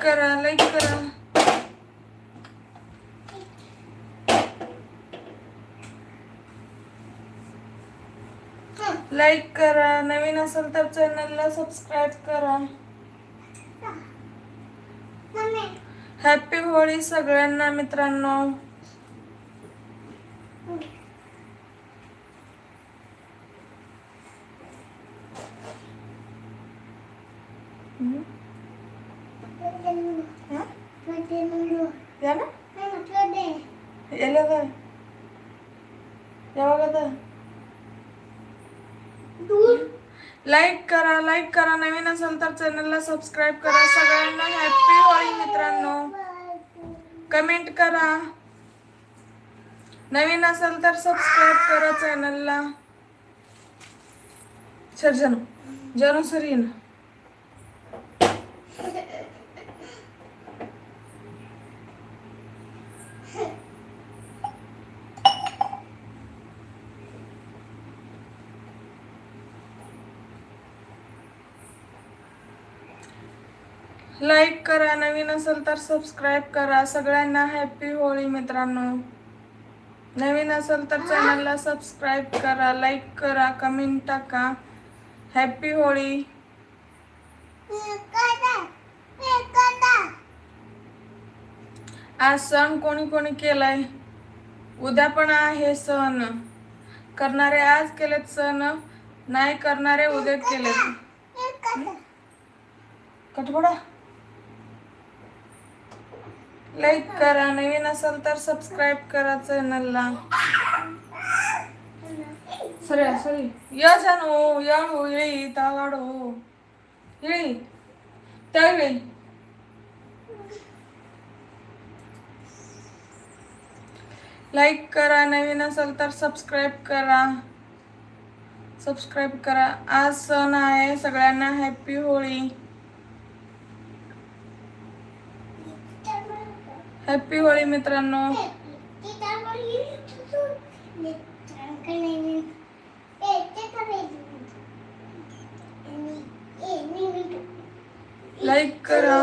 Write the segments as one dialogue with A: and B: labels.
A: करा लाईक करा. लाईक करा नवीन असेल तर चॅनलला सबस्क्राईब करा. हॅपी होळी सगळ्यांना मित्रांनो. हम्म. हा? या ना ಎಲ್ಲದ ಯಾವಾಗದ लाईक करा लाईक करा नवीन असेल तर चॅनलला सबस्क्राईब करा सगळ्यांना हॅपी होळी मित्रांनो कमेंट करा नवीन असेल तर सबस्क्राईब करा चॅनलला सर जन जन सर लाईक करा नवीन असेल तर सबस्क्राईब करा. सगळ्यांना हॅपी होळी मित्रांनो. नवीन असेल तर चॅनलला सबस्क्राईब करा लाईक करा कमेंट टाका. हॅपी होळी. आज सण कोणी कोणी केलाय? उद्या पण आहे सण. करणारे आज केलेत सण नाही करणारे उद्या केलेत. कटबडा लाईक करा नवीन असेल तर सबस्क्राईब करा चॅनलला सरी सरी या जानो या हो येळी तावाडो. येळी त्यावेळी. लाईक करा नवीन असेल तर सबस्क्राईब करा. सबस्क्राईब करा. आज सण आहे सगळ्यांना हॅपी होळी. हॅपी होळी मित्रांनो. लाईक करा.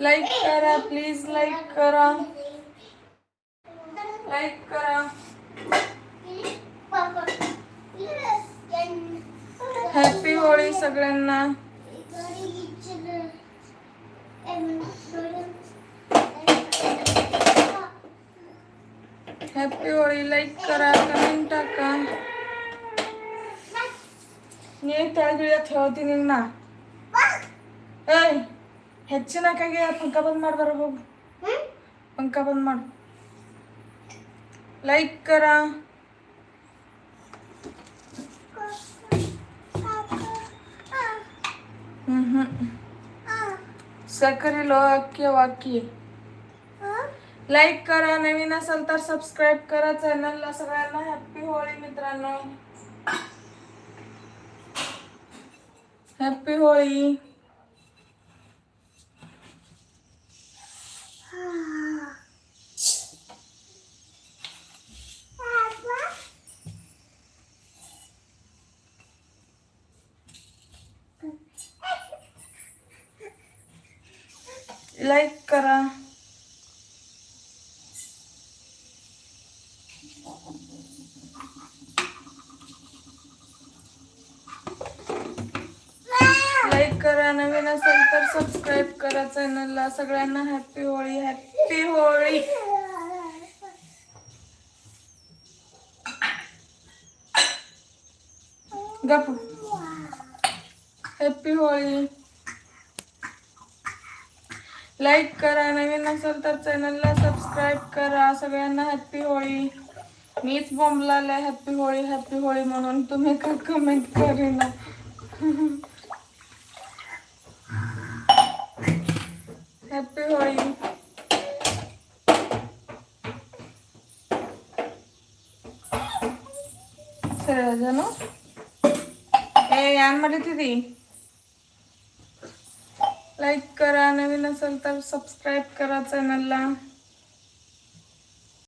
A: लाईक करा प्लीज लाईक करा. लाईक करा. हॅपी होळी सगळ्यांना. हॅपी होळी लाईक करा कमेंट टाका नी त्या ಗಿಳಿಯ ಹೇಳ್ತೀನಿ ನಿನ್ನ ಏಯ್ ಹೆಚ್ಚಿನ ಕೈಗೆ ಪಂಕ ಬಂದ್ ಮಾಡಿ ಬರ ಹೋಗು पंखा बंद मार लाईक करा सकरीलो अक्की वाक्य लाईक करा नवीन असेल तर सबस्क्राईब करा चॅनलला सगळ्यांना हॅप्पी होळी मित्रांनो. हॅप्पी होळी. लाईक करा लाईक करा नवीन असेल तर सबस्क्राईब करा चॅनलला सगळ्यांना हॅपी होळी हॅपी होळी. गप हॅपी होळी. लाईक करा नवीन असेल तर चॅनलला सबस्क्राईब करा. सगळ्यांना हॅप्पी होळी. मीच बोंबलाले हॅप्पी होळी हॅप्पी होळी म्हणून. तुम्ही का कमेंट करीना हॅपी होळी सर्वजण ए यामध्ये तिथे लाईक करा नवीन असेल तर